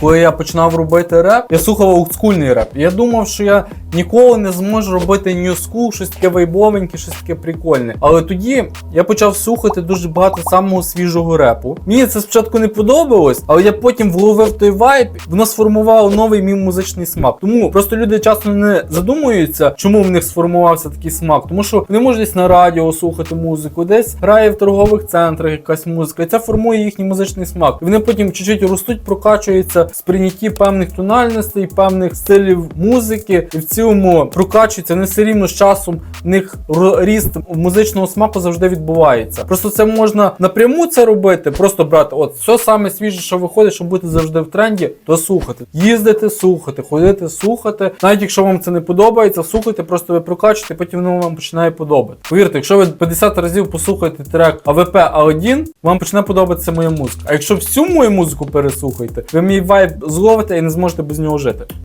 Коли я починав робити реп, я слухав олдскульний реп. Я думав, що я ніколи не зможу робити school, щось таке вайбовеньке, щось таке прикольне. Але тоді я почав слухати дуже багато самого свіжого репу. Мені це спочатку не подобалось, але я потім вловив той вайб, воно сформувало новий мій музичний смак. Тому просто люди часто не задумуються, чому в них сформувався такий смак. Тому що вони можуть десь на радіо слухати музику, десь грає в торгових центрах якась музика, і це формує їхній музичний смак. І вони потім чуть-чуть ростуть, прокачуються сприйнятті певних тональностей, певних стилів музики, і в цілому прокачуються. Вони все рівно з часом в них ріст музичного смаку завжди відбувається. Просто це можна напряму це робити, просто брати, от все саме свіже, що виходить, щоб бути завжди в тренді, то слухати. Їздити, слухати, ходити, слухати. Навіть якщо вам це не подобається, слухайте, просто ви прокачуєте, потім воно вам починає подобати. Повірте, якщо ви 50 разів послухаєте трек АВП А1, вам почне подобатися моя музика. А якщо всю мою музику переслухаєте, ви мій вайб зловите і не зможете без нього жити.